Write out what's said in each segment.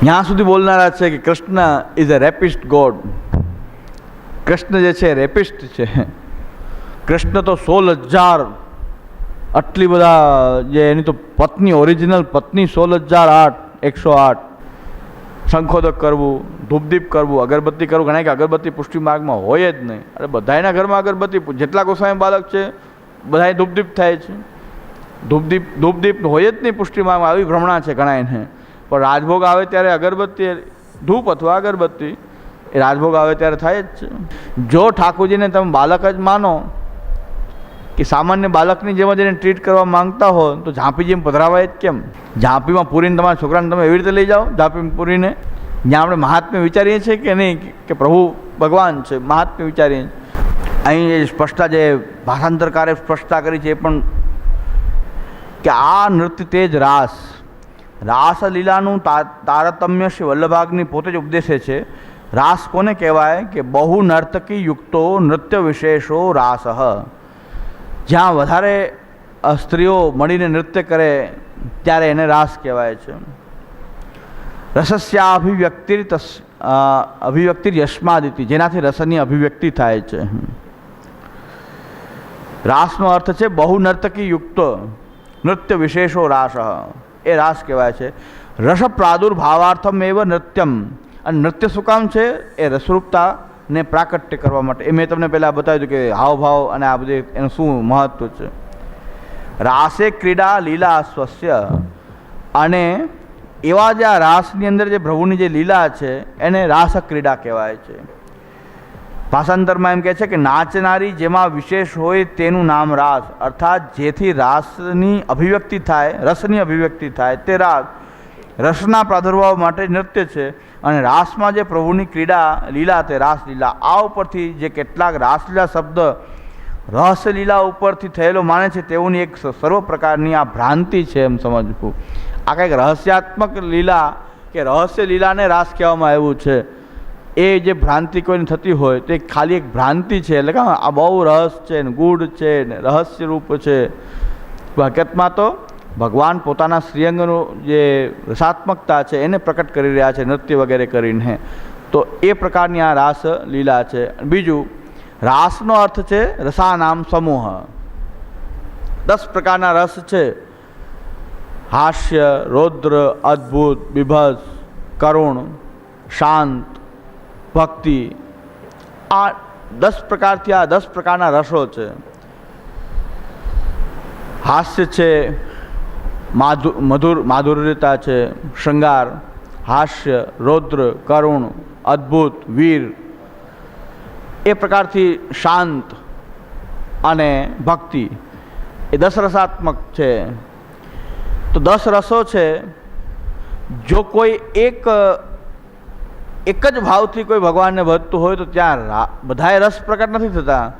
ત્યાં સુધી બોલનારા છે કે Krishna is a rapist god Krishna જે છે રેપિસ્ટ છે. કૃષ્ણ તો સોળ હજાર આટલી બધા જે એની તો પત્ની ઓરિજિનલ પત્ની સોળ હજાર આઠ, એકસો આઠ. શંખોદક કરવું, ધૂપદીપ કરવું, અગરબત્તી કરવું. ઘણા કે અગરબત્તી પુષ્ટિ માર્ગમાં હોય જ નહીં. અરે બધાયના ઘરમાં અગરબત્તી જેટલા ગોસાઈ બાલક છે, બધાય ધૂપદીપ થાય છે. ધૂપદીપ ધૂપદીપ હોય જ નહીં પુષ્ટિમાં, આવી ભ્રમણા છે ઘણા એને પણ રાજભોગ આવે ત્યારે અગરબત્તી, ધૂપ અથવા અગરબત્તી, એ રાજભોગ આવે ત્યારે થાય જ છે. જો ઠાકોરજીને તમે બાલક જ માનો કે સામાન્ય બાલકની જેમ જ એને ટ્રીટ કરવા માંગતા હો, તો ઝાંપી જેમ પધરાવાય જ કેમ? ઝાંપીમાં પૂરીને તમારા છોકરાને તમે એવી રીતે લઈ જાઓ, ઝાંપીમાં પૂરીને? જ્યાં આપણે મહાત્મ્ય વિચારીએ છીએ કે નહીં, કે પ્રભુ ભગવાન છે, મહાત્મ્ય વિચારીએ. અહીં જે સ્પષ્ટતા, જે ભાષાંતરકારે સ્પષ્ટતા કરી છે, એ પણ કે આ નૃત્ય તે જ રાસ. રાસલીલાનું તારતમ્ય શ્રી વલ્લભાગની પોતે જ ઉપદેશે છે. રાસ કોને કહેવાય? કે બહુ નર્તકી યુક્તો નૃત્ય વિશેષો રાસ. જ્યાં વધારે સ્ત્રીઓ મળીને નૃત્ય કરે, ત્યારે એને રાસ કહેવાય છે. રસસ્યા અભિવ્યક્તિ તસ અભિવ્યક્તિ યશ્માદિતિ જેનાથી રસની અભિવ્યક્તિ થાય છે. રાસનો અર્થ છે બહુ નર્તકી યુક્ત. નૃત્ય વિશેષો રાસ એ રાસ કહેવાય છે રસ પ્રાદુર્ભાવાર્થમ એવ નૃત્યમ અને નૃત્ય શું કામ છે એ રસરૂપતાને પ્રાકટ્ય કરવા માટે એ મેં તમને પહેલાં બતાવ્યું હતું કે હાવભાવ અને આ બધું એનું શું મહત્વ છે રાસે ક્રીડા લીલા સ્વસ્ય અને એવા જે આ રાસની અંદર જે પ્રભુની જે લીલા છે એને રાસ ક્રીડા કહેવાય છે ભાષાંતરમાં એમ કહે છે કે નાચનારી જેમાં વિશેષ હોય તેનું નામ રાસ. અર્થાત જેથી રાસની અભિવ્યક્તિ થાય, રસની અભિવ્યક્તિ થાય, તે રાસ રસના પ્રાદુર્ભાવ માટે નૃત્ય છે. અને રાસમાં જે પ્રભુની ક્રીડા, લીલા તે રાસલીલા. આ ઉપરથી જે કેટલાક રાસલીલા શબ્દ રહસ્યલીલા ઉપરથી થયેલો માને છે, તેઓની એક સર્વ પ્રકારની આ ભ્રાંતિ છે એમ સમજવું. આ કંઈક રહસ્યાત્મક લીલા કે રહસ્ય લીલાને રાસ કહેવામાં આવ્યું છે. એ જે ભ્રાંતિ કોઈને થતી હોય તે ખાલી એક ભ્રાંતિ છે. એટલે કે આ બહુ રહસ છે ને ગૂઢ છે ને રહસ્યરૂપ છે. હકીકતમાં તો ભગવાન પોતાના શ્રીઅંગનું જે રસાત્મકતા છે એને પ્રકટ કરી રહ્યા છે નૃત્ય વગેરે કરીને. તો એ પ્રકારની આ રાસ લીલા છે. બીજું, રાસનો અર્થ છે રસાનામ સમૂહ. દસ પ્રકારના રસ છે. હાસ્ય, રૌદ્ર, અદ્ભુત બિભસ કરુણ, શાંત ભક્તિ. આ દસ પ્રકારથી આ દસ પ્રકારના રસો છે. હાસ્ય છે, માધુ, મધુર, માધુર્યતા છે, શૃંગાર, હાસ્ય, રૌદ્ર, કરુણ, અદ્ભુત, વીર. એ પ્રકારથી શાંત અને ભક્તિ. એ દસ રસાત્મક છે. તો દસ રસો છે, જો કોઈ એક એક જ ભાવથી કોઈ ભગવાનને ભજતું હોય તો ત્યાં બધાએ રસ પ્રકટ નથી થતા.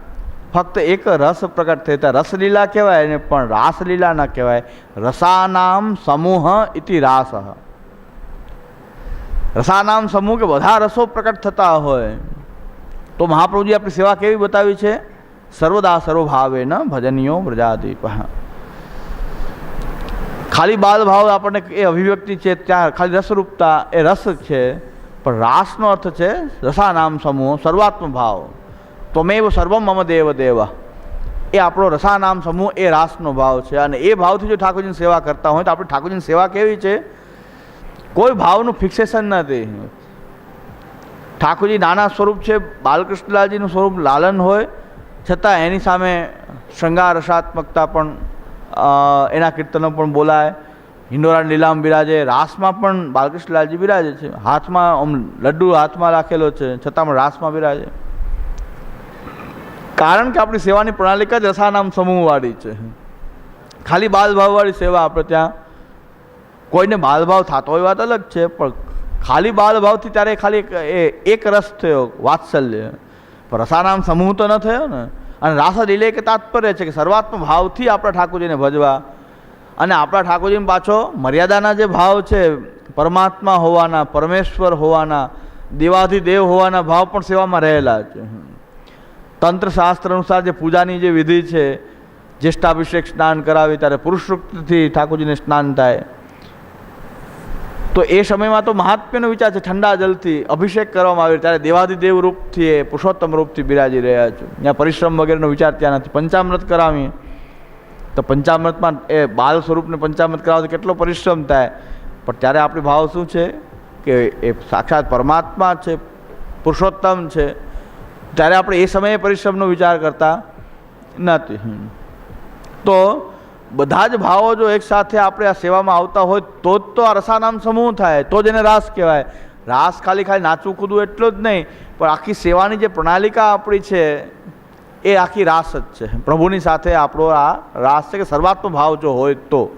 ફક્ત એક રસ પ્રગટ થતા રસલીલા કહેવાય ને પણ રાસલીલા ન કહેવાય. રસાનામ સમૂહ ઇતિ રાસ. રસાનામ સમૂહ કે બધા રસો પ્રકટ થતા હોય. તો મહાપ્રભુજી આપણી સેવા કેવી બતાવી છે? સર્વદા સર્વભાવે ન ભજનીયો પ્રજાદીપ ખાલી બાલ ભાવ આપણને એ અભિવ્યક્તિ છે, ત્યાં ખાલી રસરૂપતા, એ રસ છે. પણ રાસનો અર્થ છે રસા નામ સમૂહ સર્વાત્મ ભાવ ત્વમેવ સર્વમ મમ દેવ દેવ. એ આપણો રસા નામ સમૂહ, એ રાસનો ભાવ છે. અને એ ભાવથી જો ઠાકોરજીની સેવા કરતા હોય તો આપણે ઠાકોરજીની સેવા કેવી છે? કોઈ ભાવનું ફિક્સેશન નથી ઠાકોરજી નાના સ્વરૂપ છે, બાલકૃષ્ણલાલજીનું સ્વરૂપ લાલન હોય. છતાં એની સામે શૃંગાર રસાત્મકતા પણ એના કીર્તનો પણ બોલાય. હિંડોરા લીલામ બિરાજે, રાસમાં પણ બાલકૃષ્ણલાલજી બિરાજે છે. હાથમાં આમ લડ્ડુ હાથમાં રાખેલો છે, છતાં પણ રાસમાં બિરાજે. કારણ કે આપણી સેવાની પ્રણાલિક જ રસાનામ સમૂહવાળી છે. ખાલી બાલભાવવાળી સેવા આપણે ત્યાં. કોઈને બાલભાવ થતો હોય વાત અલગ છે, પણ ખાલી બાલભાવથી ત્યારે ખાલી એક રસ થયો, વાત્સલ્ય. પણ રસાનામ સમૂહ તો ન થયો ને. અને રાસ લીલે કે તાત્પર્ય છે કે સર્વાત્મ ભાવથી આપણા ઠાકોરજીને ભજવા અને આપણા ઠાકોરજીને પાછો મર્યાદાના જે ભાવ છે, પરમાત્મા હોવાના, પરમેશ્વર હોવાના દેવાધિદેવ હોવાના ભાવ પણ સેવામાં રહેલા છે. તંત્ર શાસ્ત્ર અનુસાર જે પૂજાની જે વિધિ છે, જ્યેષ્ઠાભિષેક સ્નાન કરાવી, ત્યારે પુરુષોક્તથી ઠાકોરજીને સ્નાન થાય. તો એ સમયમાં તો મહાત્મ્યનો વિચાર છે, ઠંડા જલથી અભિષેક કરવામાં આવ્યો ત્યારે દેવાધિદેવ રૂપથી એ પુરુષોત્તમ રૂપથી બિરાજી રહ્યા છે. ત્યાં પરિશ્રમ વગેરેનો વિચાર ત્યાં નથી. પંચામૃત કરાવીએ. તો પંચામૃતમાં એ બાલ સ્વરૂપને પંચામૃત કરાવતો કેટલો પરિશ્રમ થાય? પણ ત્યારે આપણી ભાવ શું છે? કે એ સાક્ષાત પરમાત્મા છે, પુરુષોત્તમ છે. ત્યારે આપણે એ સમયે પરિશ્રમનો વિચાર કરતા નથી. તો બધા જ ભાવો જો એકસાથે આપણે આ સેવામાં આવતા હોય, તો જ તો આ રસાનામ સમૂહ થાય, તો જ એને રાસ કહેવાય. રાસ ખાલી ખાલી નાચવું કૂદવું એટલું જ નહીં, પણ આખી સેવાની જે પ્રણાલિકા આપણી છે એ આખી રાસ જ છે. પ્રભુની સાથે આપણો આ રાસ છે કે સર્વાત્મ ભાવ જો હોય તો.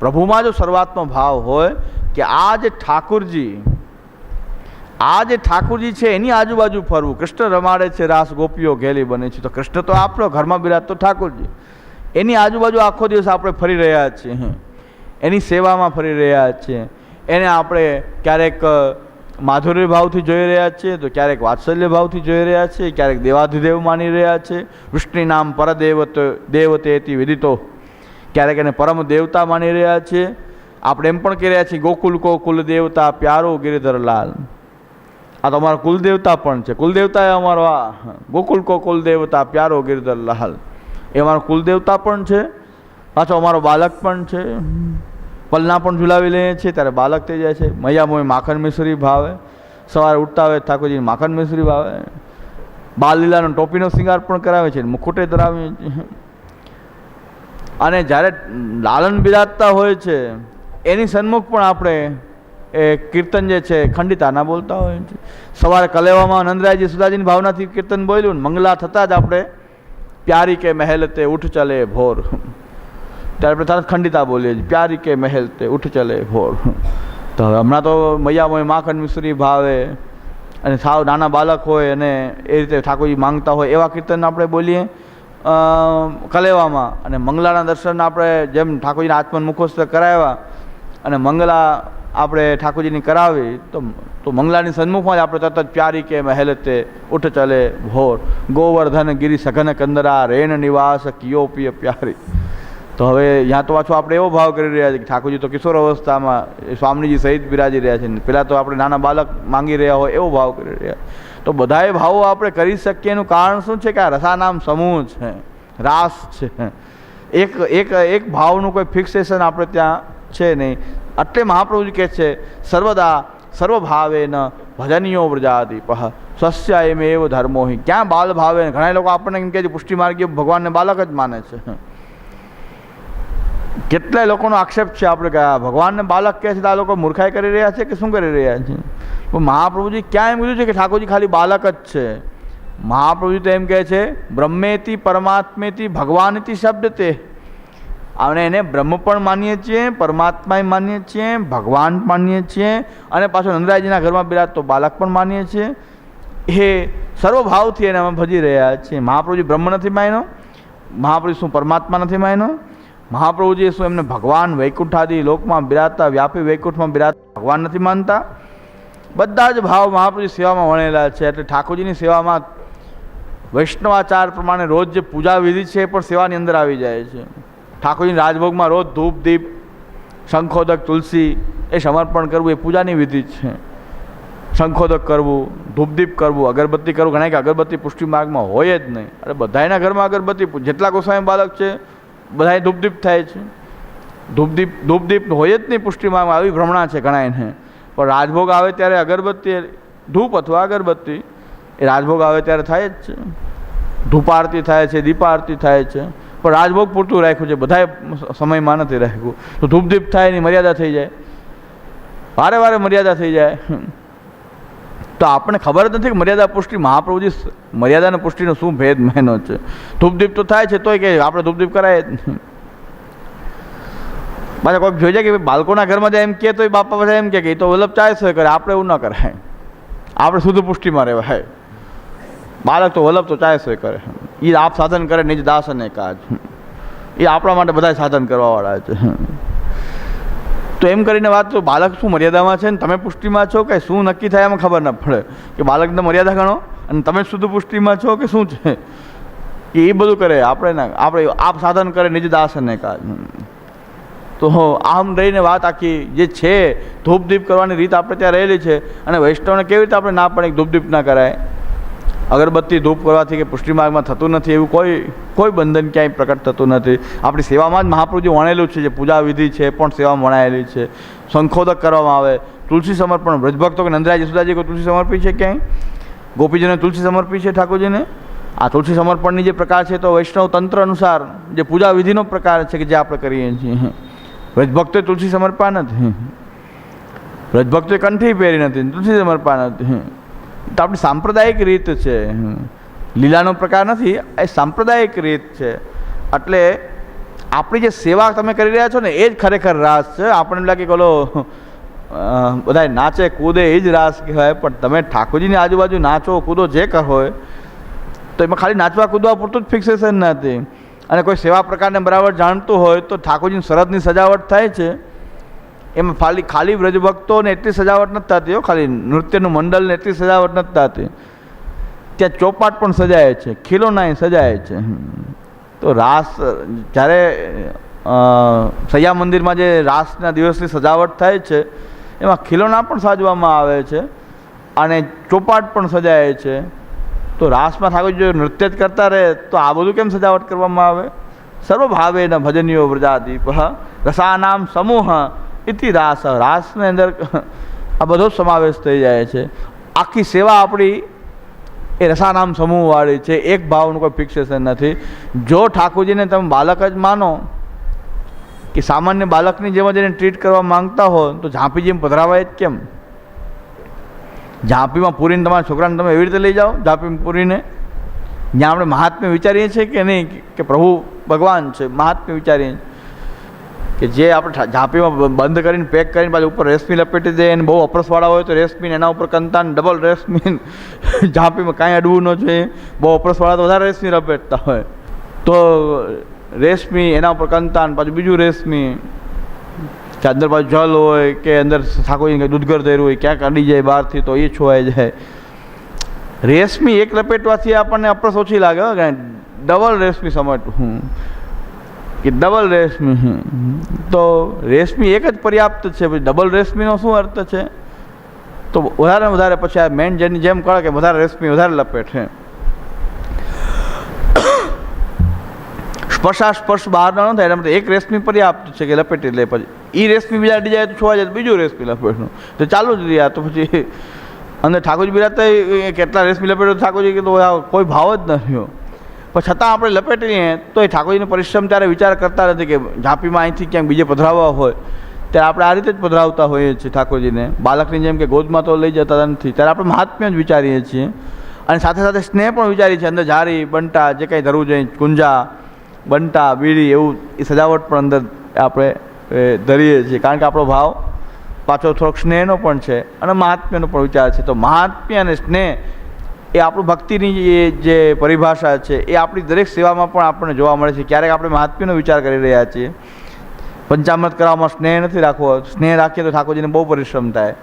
પ્રભુમાં જો સર્વાત્મ ભાવ હોય કે આ જે ઠાકુરજી, આ જે ઠાકુરજી છે એની આજુબાજુ ફરવું. કૃષ્ણ રમાડે છે રાસ, ગોપીઓ ઘેલી બને છે. તો કૃષ્ણ તો આપણો, ઘરમાં બિરાજતો ઠાકુરજી. એની આજુબાજુ આખો દિવસ આપણે ફરી રહ્યા છીએ. એની સેવામાં ફરી રહ્યા છીએ. એને આપણે ક્યારેક માધુર્ય ભાવથી જોઈ રહ્યા છીએ તો ક્યારેક વાત્સલ્ય ભાવથી જોઈ રહ્યા છીએ ક્યારેક દેવાધિદેવ માની રહ્યા છે. વિષ્ણુ નામ પરદેવત દેવતેથી વિદિતો. ક્યારેક એને પરમ દેવતા માની રહ્યા છીએ આપણે એમ પણ કહી રહ્યા છીએ, ગોકુલ કો કુલ દેવતા પ્યારો ગિરિધરલાલ આ તો અમારો કુલદેવતા પણ છે. કુલદેવતા એ અમારો આ ગોકુલ કો કુલદેવતા પ્યારો ગિરધરલાલ એ અમારો કુલદેવતા પણ છે. પાછો અમારો બાલક પણ છે. પલના પણ ઝુલાવી લઈએ છીએ, ત્યારે બાલક થઈ જાય છે. મૈયા મોય માખણ મિશ્રી ભાવે. સવારે ઉઠતા હોય ઠાકોરજી માખણ મિશ્રી ભાવે. બાલલીલાનો ટોપીનો શિંગાર પણ કરાવે છે, મુખુટે ધરાવીએ છીએ. અને જ્યારે લાલન બિરાજતા હોય છે, એની સન્મુખ પણ આપણે એ કીર્તન જે છે ખંડિતાના બોલતા હોય છે. સવારે કલેવામાં નંદરાયજી સુદાજીની ભાવનાથી કીર્તન બોલ્યું મંગલા થતાં જ આપણે પ્યારી કે મહેલ તે ઉઠ ચલે ભોર. ત્યારે આપણે તરત ખંડિતા બોલીએ છીએ, પ્યારી કે મહેલ તે, ઉઠ ચલે ભોર તો હવે હમણાં તો મૈયા મોય માખણ મિશ્રી ભાવે અને સાવ નાના બાળક હોય અને એ રીતે ઠાકોરજી માંગતા હોય એવા કીર્તન આપણે બોલીએ કલેવામાં. અને મંગલાના દર્શન આપણે જેમ ઠાકોરજીના આત્મન મુખોસ્ત કરાવ્યા અને મંગલા આપણે ઠાકોરજીની કરાવી, તો તો મંગલાની સન્મુખમાં જ આપણે તરત જ પ્યારી કે મહેલ તે, ઉઠ ચલે ભોર ગોવર્ધન ગિરી સઘન કંદરા, રેણ નિવાસ કિયો પિય પ્યારી. તો હવે ત્યાં તો પાછું આપણે એવો ભાવ કરી રહ્યા છે કે ઠાકોરજી તો કિશોર અવસ્થામાં સ્વામીજી સહિત બિરાજી રહ્યા છે. પેલા તો આપણે નાના બાળક માંગી રહ્યા હોય એવો ભાવ કરી રહ્યા. તો બધાએ ભાવો આપણે કરી શકીએ એનું કારણ શું છે કે આ રસાનામ સમૂહ છે, રાસ છે. એક એક એક ભાવનું કોઈ ફિક્સેશન આપણે ત્યાં છે નહીં. એટલે મહાપ્રભુજી કહે છે, સર્વદા સર્વભાવે ન ભજનીયો વ્રજાદીપ, સ્વસ્ય એમ એવો ધર્મો ક્યાં બાલ ભાવે ઘણા લોકો આપણને એમ કહે છે પુષ્ટિ માર્ગીય ભગવાનને બાલક જ માને છે. કેટલાય લોકોનો આક્ષેપ છે આપણે કે ભગવાનને બાલક કહે છે તો આ લોકો મૂર્ખાઈ કરી રહ્યા છે કે શું કરી રહ્યા છે? પણ મહાપ્રભુજી ક્યાં એમ કીધું છે કે ઠાકોરજી ખાલી બાલક જ છે. મહાપ્રભુજી તો એમ કહે છે બ્રહ્મેથી પરમાત્મેથી ભગવાનથી શબ્દ તે આપણે એને બ્રહ્મ પણ માનીએ છીએ પરમાત્માએ માનીએ છીએ, ભગવાન માનીએ છીએ અને પાછો નંદરાયજીના ઘરમાં બિરાજતો બાલક પણ માનીએ છીએ. એ સર્વભાવથી એને અમે ભજી રહ્યા છીએ. મહાપ્રભુજી બ્રહ્મ નથી માન્યો. મહાપ્રભુ શું પરમાત્મા નથી માન્યો? મહાપ્રભુજી શું એમને ભગવાન વૈકુંઠાદી લોકમાં બિરાજતા, વ્યાપી વૈકુંઠમાં બિરાજતા, ભગવાન નથી માનતા. બધા જ ભાવ મહાપ્રભુજી સેવામાં વણેલા છે. એટલે ઠાકોરજીની સેવામાં વૈષ્ણવાચાર પ્રમાણે રોજ જે પૂજા વિધિ છે એ પણ સેવાની અંદર આવી જાય છે. ઠાકોરજીની રાજભોગમાં રોજ ધૂપ, દીપ, શંખોદક, તુલસી એ સમર્પણ કરવું એ પૂજાની વિધિ છે. શંખોદક કરવું ધૂપદીપ કરવું, અગરબત્તી કરવું. ઘણા કે અગરબત્તી પુષ્ટિ માર્ગમાં હોય જ નહીં. અરે બધાયના ઘરમાં અગરબત્તી જેટલા ગોસ્વામી બાલક છે બધાય ધૂપદીપ થાય છે. ધૂપદીપ ધૂપદીપ હોય જ નહીં પુષ્ટિમાં આવી ભ્રમણા છે ઘણા એને પણ રાજભોગ આવે ત્યારે અગરબત્તી, ધૂપ અથવા અગરબત્તી, એ રાજભોગ આવે ત્યારે થાય જ છે. ધૂપારતી થાય છે, દીપારતી થાય છે. પણ રાજભોગ પૂરતું રાખ્યું છે બધાએ સમયમાં નથી રાખ્યું. તો ધૂપદીપ થાય એની મર્યાદા થઈ જાય. વારે વારે મર્યાદા થઈ જાય. તો આપણને ખબર જ નથી કે મર્યાદા પુષ્ટિ મહાપ્રભુજી મર્યાદા અને પુષ્ટિનો શું ભેદ મહેનો છે. ધૂપદીપ તો થાય છે તોય કે આપણે ધૂપદીપ કરાય પાછા કોઈક જોઈ જાય કે બાળકોના ઘરમાં જાય એમ તો એ બાપા પાસે એમ કહે કે એ તો વલ્લભ ચાય કરે, આપણે એવું ન કરાય. આપણે શુદ્ધ પુષ્ટિમાં રહેવાય. બાળક તો વલ્લભ તો ચાય કરે. એ આપ સાધન કરે નિજ દાસ અને કાજ એ આપણા માટે બધા સાધન કરવાવાળા છે. તો એમ કરીને વાત તો બાળક શું મર્યાદામાં છે ને તમે પુષ્ટિમાં છો કે શું નક્કી થાય એમાં ખબર ન પડે. કે બાળકને મર્યાદા ગણો અને તમે શુદ્ધ પુષ્ટિમાં છો કે શું છે? એ બધું કરે, આપણે ના, આપણે આપ સાધન કરે, નિજ દાસને કા તો આમ રહીને વાત આખી જે છે, ધૂપદીપ કરવાની રીત આપણે ત્યાં રહેલી છે. અને વૈષ્ણવને કેવી રીતે આપણે ના પડે ધૂપદીપ ધૂપ ના કરાય? અગરબત્તી ધૂપ કરવાથી કે પુષ્ટિ માર્ગમાં થતું નથી, એવું કોઈ કોઈ બંધન ક્યાંય પ્રકટ થતું નથી. આપણી સેવામાં જ મહાપ્રભુજી વણેલું છે, જે પૂજા વિધિ છે પણ સેવામાં વણાયેલી છે. સંખોદક કરવામાં આવે. તુલસી સમર્પણ, વ્રજભક્તો કે નંદરાજ સુધાજી કોઈ તુલસી સમર્પી છે ક્યાંય? ગોપીજીને તુલસી સમર્પી છે ઠાકોરજીને? આ તુલસી સમર્પણની જે પ્રકાર છે, તો વૈષ્ણવ તંત્ર અનુસાર જે પૂજા વિધિનો પ્રકાર છે કે જે આપણે કરીએ છીએ. વ્રજભક્તોએ તુલસી સમર્પા નથી. વ્રજભક્તોએ કંઠી પહેરી નથી. તુલસી સમર્પા નથી. તો આપણી સાંપ્રદાયિક રીત છે. લીલાનો પ્રકાર નથી, એ સાંપ્રદાયિક રીત છે. એટલે આપણી જે સેવા તમે કરી રહ્યા છો ને, એ જ ખરેખર રાસ છે. આપણને લાગે કે ઓલો બધા નાચે, કૂદે, એ જ રાસ કહેવાય. પણ તમે ઠાકોરજીની આજુબાજુ નાચો, કૂદો, જે કરો તો એમાં ખાલી નાચવા, કૂદવા પૂરતું જ ફિક્સેશન નથી. અને કોઈ સેવા પ્રકારને બરાબર જાણતું હોય તો ઠાકોરજીની સરહદની સજાવટ થાય છે. એમાં ખાલી ખાલી વ્રજભક્તોને એટલી સજાવટ નથી થતી ખાલી નૃત્યનું મંડળને એટલી સજાવટ નથી થતી. ત્યાં ચોપાટ પણ સજાય છે, ખીલોનાય સજાય છે. તો રાસ, જ્યારે સૈયા મંદિરમાં જે રાસના દિવસની સજાવટ થાય છે, એમાં ખીલોના પણ સાજવામાં આવે છે, અને ચોપાટ પણ સજાય છે. તો રાસમાં ઠાકોર જો નૃત્ય જ કરતા રહે, તો આ બધું કેમ સજાવટ કરવામાં આવે? સર્વભાવે ન ભજનીયો વ્રજાદીપ, રસાનામ સમૂહ ઇતિ રાસ, રાસની અંદર આ બધો સમાવેશ થઈ જાય છે. આખી સેવા આપણી એ રસાનામ સમૂહવાળી છે, એક ભાવનું કોઈ ફિક્સેશન નથી. જો ઠાકોરજીને તમે બાલક જ માનો કે સામાન્ય બાલકની જેમ જ એને ટ્રીટ કરવા માંગતા હો, તો ઝાંપી જેમ પધરાવાય જ કેમ? ઝાંપીમાં પૂરીને તમારા છોકરાને તમે એવી રીતે લઈ જાઓ ઝાંપીમાં પૂરીને? જ્યાં આપણે મહાત્મ્ય વિચારીએ છીએ કે નહીં, કે પ્રભુ ભગવાન છે, મહાત્મ્ય વિચારીએ કે જે આપણે ઝાંપીમાં બંધ કરીને પેક કરીને પાછું ઉપર રેશમી લપેટી દે અને બહુ અપરસવાળા હોય તો રેશમીને એના ઉપર કંતાન, ડબલ રેશમી, ઝાંપીમાં કાંઈ અડવું ન જોઈએ. બહુ અપરસવાળા તો વધારે રેશમી લપેટતા હોય. તો રેશમી એના ઉપર કંતાન, પાછું બીજું રેશમી, કે અંદર પાછું જલ હોય, કે અંદર ઠાકોરજી કંઈ દૂધગર ધર્યું હોય, ક્યાંક અડી જાય બહારથી તો એ છોવાઈ જાય. રેશમી એક લપેટવાથી આપણને અપરસ ઓછી લાગે ડબલ રેશમી સમજવું કે ડબલ રેશમી. તો રેશમી એક જ પર્યાપ્ત છે પછી ડબલ રેશમીનો શું અર્થ છે? તો વધારે ને વધારે પછી આ મેન જેની જેમ કહે કે વધારે રેશમી વધારે લપેટે સ્પર્શા સ્પર્શ બહાર ન થાય એના માટે એક રેશમી પર્યાપ્ત છે કે લપેટી લે પછી. એ રેશમી બીજા જાય તો છોવા જાય બીજું રેશમી લપેટનું. તો ચાલુ જ રહ્યા તો પછી. અને ઠાકોરજી બિરાજતા કેટલા રેશમી લપેટો ઠાકોરજી કે તો કોઈ ભાવ જ નથી રહ્યો. પણ છતાં આપણે લપેટી લઈએ તો એ ઠાકોરજીનો પરિશ્રમ ત્યારે વિચાર કરતા નથી કે ઝાંપીમાં અહીંથી ક્યાંક બીજે પધરાવવા હોય. ત્યારે આપણે આ રીતે જ પધરાવતા હોઈએ છીએ ઠાકોરજીને. બાળકની જેમ કે ગોદમાં તો લઈ જતા નથી, ત્યારે આપણે મહાત્મ્ય જ વિચારીએ છીએ. અને સાથે સાથે સ્નેહ પણ વિચારીએ છીએ. અંદર ઝારી, બંટા, જે કંઈ ધરવું જોઈએ, કુંજા, બંટા, બીડી એવું એ સજાવટ પણ અંદર આપણે ધરીએ છીએ. કારણ કે આપણો ભાવ પાછો થોડોક સ્નેહનો પણ છે અને મહાત્મ્યનો પણ વિચાર છે. તો મહાત્મ્ય અને સ્નેહ એ આપણું ભક્તિની એ જે પરિભાષા છે, એ આપણી દરેક સેવામાં પણ આપણને જોવા મળે છે. ક્યારેક આપણે મહાત્મ્યનો વિચાર કરી રહ્યા છીએ. પંચામૃત કરવામાં સ્નેહ નથી રાખવો. સ્નેહ રાખીએ તો ઠાકોરજીને બહુ પરિશ્રમ થાય.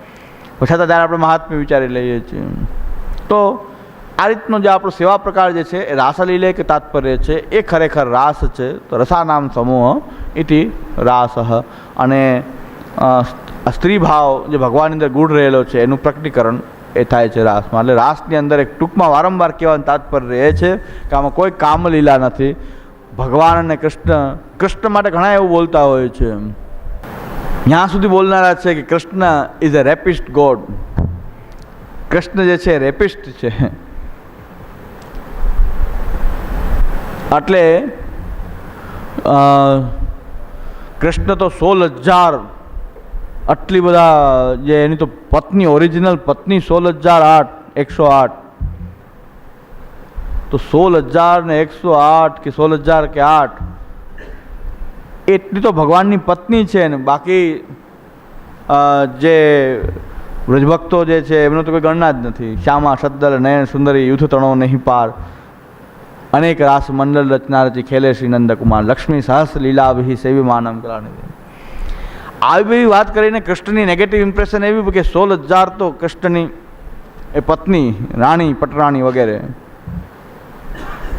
પછાતા છતાં ત્યારે આપણે મહાત્મ્ય વિચારી લઈએ છીએ. તો આ રીતનો જે આપણો સેવા પ્રકાર જે છે, એ રાસલીલે કે તાત્પર્ય છે, એ ખરેખર રાસ છે. તો રસાનામ સમૂહ, ઇતિ રાસ. અને સ્ત્રીભાવ સ્ત્રી જે ભગવાનની અંદર ગુણ રહેલો છે, એનું પ્રકટીકરણ એ થાય છે રાસમાં. એટલે રાસની અંદર એક ટૂંકમાં વારંવાર કહેવાનું તાત્પર્ય એ છે કે આમાં કોઈ કામલીલા નથી. ભગવાન અને કૃષ્ણ કૃષ્ણ માટે ઘણા એવું બોલતા હોય છે. ત્યાં સુધી બોલનારા છે કે Krishna is a rapist god Krishna જે છે રેપિસ્ટ છે. એટલે કૃષ્ણ તો સોળ હજાર આટલી બધા જે એની તો પત્ની ઓરિજિનલ પત્ની સોળ હજાર આઠ, એકસો આઠ. તો સોળ હજાર ને એકસો આઠ કે સોળ હજાર કે આઠ, એટલી તો ભગવાનની પત્ની છે ને. બાકી જે વ્રજભક્તો જે છે, એમનો તો કોઈ ગણના જ નથી. શ્યામા સદ્દલ નયન, સુંદરી યુથ તણો નહીં પાર અનેક રાસ મંડળ રચના રચી ખેલે શ્રી નંદકુમાર, લક્ષ્મી, સહસ્ર લીલાભિ સેવી માનમ કલાનિધિ. આવી વાત કરીને કૃષ્ણની નેગેટિવ ઇમ્પ્રેશન એવી કે સોળ હજાર તો કૃષ્ણની, એ પત્ની, રાણી, પટરાણી વગેરે.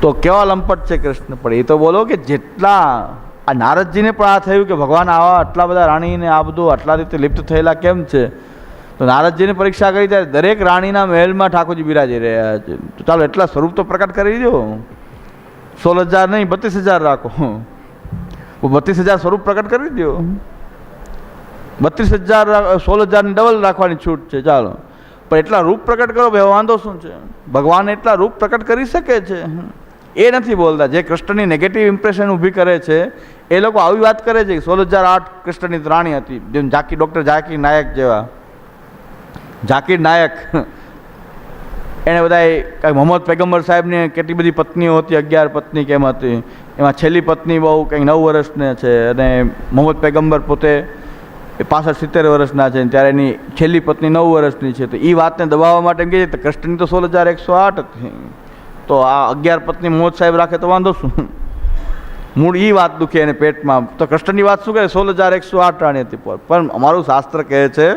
તો કેવા લંપટ છે કૃષ્ણ પણ એ તો બોલો કે જેટલા, આ નારદજીને પણ આ થયું કે ભગવાન આવા આટલા બધા રાણીને આ બધું આટલા રીતે લિપ્ત થયેલા કેમ છે? તો નારદજીને પરીક્ષા કરી ત્યારે દરેક રાણીના મહેલમાં ઠાકોરજી બિરાજી રહ્યા છે. તો ચાલો એટલા સ્વરૂપ તો પ્રકટ કરી દો. સોળ હજાર નહીં, બત્રીસ હજાર રાખો. બત્રીસ હજાર સ્વરૂપ પ્રકટ કરી દો. બત્રીસ હજાર સોળ હજારની ડબલ રાખવાની છૂટ છે, ચાલો. પણ એટલા રૂપ પ્રકટ કરો ભાઈ વાંધો શું છે? ભગવાન એટલા રૂપ પ્રકટ કરી શકે છે. એ નથી બોલતા. જે કૃષ્ણની નેગેટિવ ઇમ્પ્રેશન ઊભી કરે છે, એ લોકો આવી વાત કરે છે કે સોળ હજાર આઠ કૃષ્ણની રાણી હતી. જેમ ઝાકી ડૉક્ટર ઝાકીર નાયક જેવા. ઝાકીર નાયક. એણે બધા મોહમ્મદ પેગમ્બર સાહેબની કેટલી બધી પત્નીઓ હતી, અગિયાર પત્ની કેમ હતી? એમાં છેલ્લી પત્ની બહુ કંઈક નવ વર્ષને છે અને મોહમ્મદ પેગંબર પોતે એ પાસઠ સિત્તેર વર્ષના છે ત્યારે એની છેલ્લી પત્ની નવ વર્ષની છે. તો એ વાતને દબાવવા માટે એમ કહે તો કૃષ્ણની તો સોળ હજાર એકસો આઠ હતી તો આ અગિયાર પત્ની મોહમ્મદ સાહેબ રાખે તો વાંધો શું? મૂળ એ વાત દુખે એને પેટમાં. તો કૃષ્ણની વાત શું કરે સોળ હજાર એકસો આઠ રાણી હતી. પણ અમારું શાસ્ત્ર કહે છે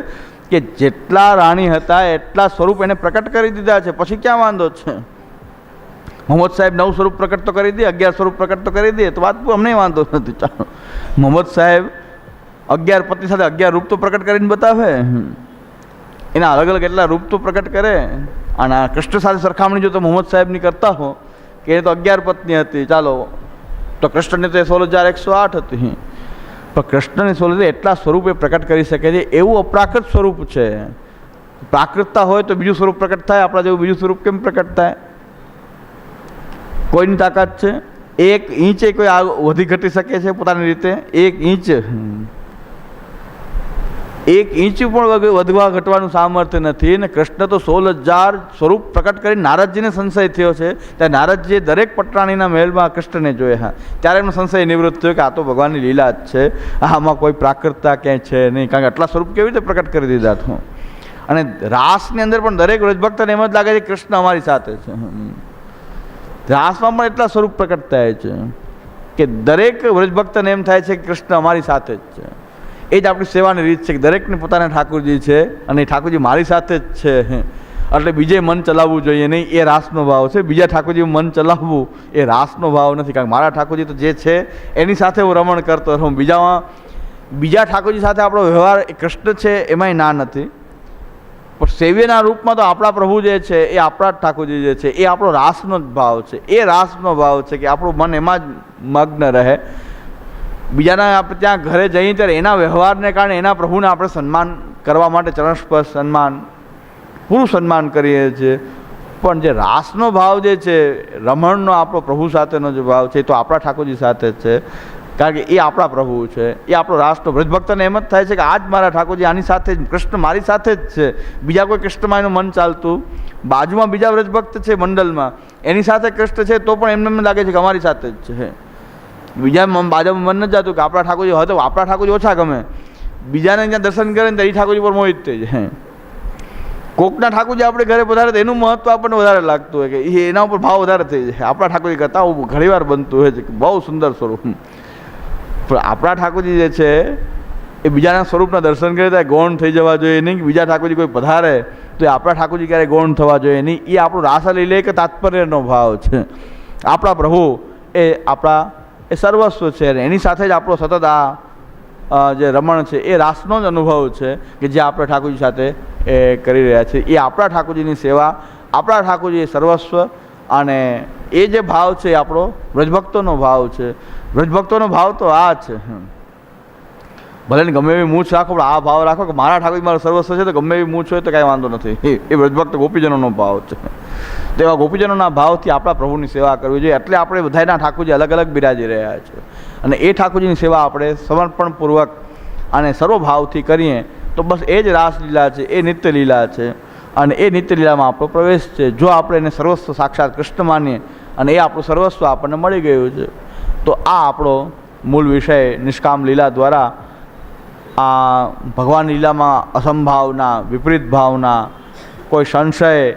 કે જેટલા રાણી હતા, એટલા સ્વરૂપ એને પ્રકટ કરી દીધા છે. પછી ક્યાં વાંધો છે? મોહમ્મદ સાહેબ નવ સ્વરૂપ પ્રકટ તો કરી દે, અગિયાર સ્વરૂપ પ્રકટ તો કરી દે. તો વાત અમને વાંધો નથી. ચાલો. મોહમ્મદ સાહેબ અગિયાર પતિ સાથે અગિયાર રૂપ તો પ્રકટ કરીને બતાવે. એના અલગ અલગ એટલા રૂપ તો પ્રકટ કરે. અને કૃષ્ણ સાથે સરખામણી જો તો મોહમ્મદ સાહેબની કરતા હો, કે એ તો અગિયાર પત્ની હતી. ચાલો, તો કૃષ્ણને તો એ સોળ હજાર એકસો આઠ હતી. પણ કૃષ્ણની સોલ એટલા સ્વરૂપે પ્રકટ કરી શકે છે, એવું અપ્રાકૃત સ્વરૂપ છે. પ્રાકૃતતા હોય તો બીજું સ્વરૂપ પ્રકટ થાય, આપણા જેવું બીજું સ્વરૂપ કેમ પ્રકટ થાય? કોઈની તાકાત છે? એક ઇંચે કોઈ આ વધી ઘટી શકે છે પોતાની રીતે? એક ઇંચ. એક ઇંચ પણ વધવા ઘટવાનું સામર્થ્ય નથી અને કૃષ્ણ તો સોળ હજાર સ્વરૂપ પ્રકટ કરી નારદજીને સંશય થયો છે. ત્યારે નારદજીએ દરેક પટરાણીના મહેલમાં કૃષ્ણને જોયા. ત્યારે એમનો સંશય નિવૃત્ત થયો કે આ તો ભગવાનની લીલા જ છે. આમાં કોઈ પ્રાકૃતતા ક્યાંય છે નહીં. કારણ કે આટલા સ્વરૂપ કેવી રીતે પ્રકટ કરી દીધા હું અને રાસની અંદર પણ દરેક વ્રજભક્તને એમ જ લાગે છે કૃષ્ણ અમારી સાથે છે. રાસમાં પણ એટલા સ્વરૂપ પ્રકટ થાય છે કે દરેક વ્રજભક્તને એમ થાય છે કે કૃષ્ણ અમારી સાથે જ છે. એ જ આપણી સેવાની રીત છે કે દરેકને પોતાના ઠાકોરજી છે અને ઠાકોરજી મારી સાથે જ છે. એટલે બીજે મન ચલાવવું જોઈએ નહીં, એ રાસનો ભાવ છે. બીજા ઠાકોરજી મન ચલાવવું, એ રાસનો ભાવ નથી. કારણ કે મારા ઠાકોરજી તો જે છે, એની સાથે હું રમણ કરતો રહું. બીજામાં, બીજા ઠાકોરજી સાથે આપણો વ્યવહાર એ કૃષ્ણ છે, એમાંય ના નથી. પણ સેવ્યના રૂપમાં તો આપણા પ્રભુ જે છે, એ આપણા જ ઠાકોરજી જે છે, એ આપણો રાસનો જ ભાવ છે. એ રાસનો ભાવ છે કે આપણું મન એમાં જ મગ્ન રહે. બીજાના આપણે ત્યાં ઘરે જઈએ ત્યારે એના વ્યવહારને કારણે એના પ્રભુને આપણે સન્માન કરવા માટે ચરણસ્પર્શ સન્માન, પૂરું સન્માન કરીએ છીએ. પણ જે રાસનો ભાવ જે છે, રમણનો આપણો પ્રભુ સાથેનો જે ભાવ છે, એ તો આપણા ઠાકોરજી સાથે જ છે. કારણ કે એ આપણા પ્રભુ છે. એ આપણો રાસનો વ્રજભક્તને એમ જ થાય છે કે આ જ મારા ઠાકોરજી આની સાથે જ, કૃષ્ણ મારી સાથે જ છે. બીજા કોઈ કૃષ્ણમાં એનું મન ચાલતું. બાજુમાં બીજા વ્રજભક્ત છે મંડળમાં. એની સાથે કૃષ્ણ છે તો પણ એમને એમ લાગે છે કે અમારી સાથે જ છે. બીજા બાજુમાં મન નથી જતું કે આપણા ઠાકોરજી હોય તો આપણા ઠાકોરજી ઓછા ગમે. બીજાને ત્યાં દર્શન કરે ને તો એ ઠાકોરજી પર મોહિત થઈ જાય. કોકના ઠાકોરજી આપણે ઘરે પધારે તો એનું મહત્વ આપણને વધારે લાગતું હોય કે એ એના ઉપર ભાવ વધારે થઈ જાય. આપણા ઠાકોરજી કરતાં ઘણીવાર બનતું હોય છે બહુ સુંદર સ્વરૂપ. પણ આપણા ઠાકોરજી જે છે, એ બીજાના સ્વરૂપના દર્શન કરે ત્યારે ગૌણ થઈ જવા જોઈએ નહીં કે બીજા ઠાકોરજી કોઈ પધારે તો એ આપણા ઠાકોરજી ક્યારેય ગૌણ થવા જોઈએ નહીં. એ આપણું રાસા લઈ લે કે તાત્પર્યનો ભાવ છે. આપણા પ્રભુ એ આપણા એ સર્વસ્વ છે અને એની સાથે જ આપણો સતત આ જે રમણ છે એ રાસનો જ અનુભવ છે કે જે આપણે ઠાકોરજી સાથે, એ કરી રહ્યા છે એ આપણા ઠાકોરજીની સેવા, આપણા ઠાકોરજી સર્વસ્વ અને એ જે ભાવ છે એ આપણો વ્રજભક્તોનો ભાવ છે વ્રજભક્તોનો ભાવ તો આ છે. ભલે ને ગમે એવી મૂછ રાખો, પણ આ ભાવ રાખો કે મારા ઠાકોર મારો સર્વસ્વ છે તો ગમે એવી મૂછ હોય તો કાંઈ વાંધો નથી. એ- વ્રજભક્ત ગોપીજનોનો ભાવ છે. તેવા ગોપીજનોના ભાવથી આપણા પ્રભુની સેવા કરવી જોઈએ. એટલે આપણે બધાના ઠાકોરજી અલગ અલગ બિરાજી રહ્યા છે. અને એ ઠાકોરજીની સેવા આપણે સમર્પણપૂર્વક અને સર્વભાવથી કરીએ તો બસ એ જ રાસલીલા છે, એ નિત્યલીલા છે. અને એ નિત્યલીલામાં આપણો પ્રવેશ છે. જો આપણે એને સર્વસ્વ સાક્ષાત કૃષ્ણ માનીએ અને એ આપણું સર્વસ્વ આપણને મળી ગયું છે, તો આ આપણો મૂળ વિષય નિષ્કામ લીલા દ્વારા આ ભગવાન લીલામાં અસંભાવના, વિપરીત ભાવના, કોઈ સંશય,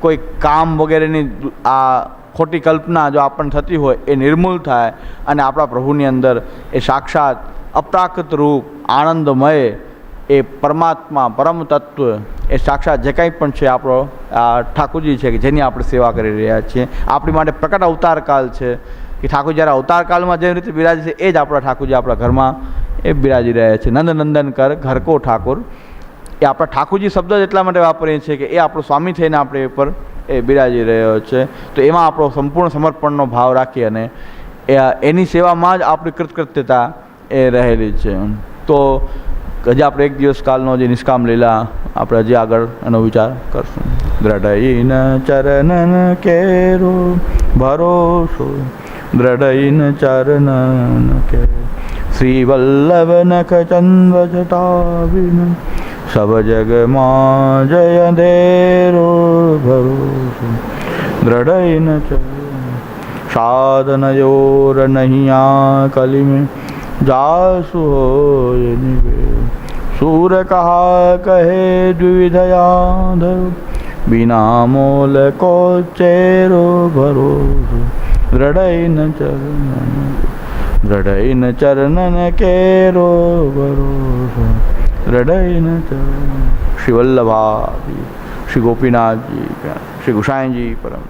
કોઈ કામ વગેરેની આ ખોટી કલ્પના જો આપણને થતી હોય એ નિર્મૂલ થાય અને આપણા પ્રભુની અંદર એ સાક્ષાત અપ્રાકૃત રૂપ, આનંદમય એ પરમાત્મા, પરમ તત્વ એ સાક્ષાત જે કંઈ પણ છે આપણો, આ ઠાકોરજી છે કે જેની આપણે સેવા કરી રહ્યા છીએ. આપણી માટે પ્રકટ અવતાર કાલ છે કે ઠાકોર જ્યારે અવતાર જે રીતે બિરાજે છે, એ જ આપણા ઠાકોરજી આપણા ઘરમાં એ બિરાજી રહ્યા છે. નંદનંદન કર ઘરકો ઠાકોર. એ આપણા ઠાકોરજી શબ્દ જ એટલા માટે વાપરીએ છીએ કે એ આપણો સ્વામી થઈને આપણે ઉપર એ બિરાજી રહ્યો છે. તો એમાં આપણો સંપૂર્ણ સમર્પણનો ભાવ રાખી અને એ એની સેવામાં જ આપણી કૃતકૃત્યતા એ રહેલી છે. તો હજી આપણે એક દિવસ કાલનો જે નિષ્કામ લીલા આપણે હજી આગળ એનો વિચાર કરશું. દ્રઢઈન ચરણન કેરો ભરોસો. દ્રઢઈન ચરણન કે શ્રીવલ્લભનખચંદ્રજટાવિન સબ જગમાં જય દેરો ભરોસો દ્રઢૈન ચ સાધનયોર નહિયા કલિમે જાસુ હોય નિવે સૂર કહા કહે દ્વિધયા ધરો વિનામોલ કોચેરો ભરો દ્રઢૈન ચરણ રડાઈને ચરણન કેરો ભરોસો રડાઈને ચરણ શ્રી વલ્લભાજી શ્રી ગોપીનાથજી શ્રી ગુસાઈજી પરમ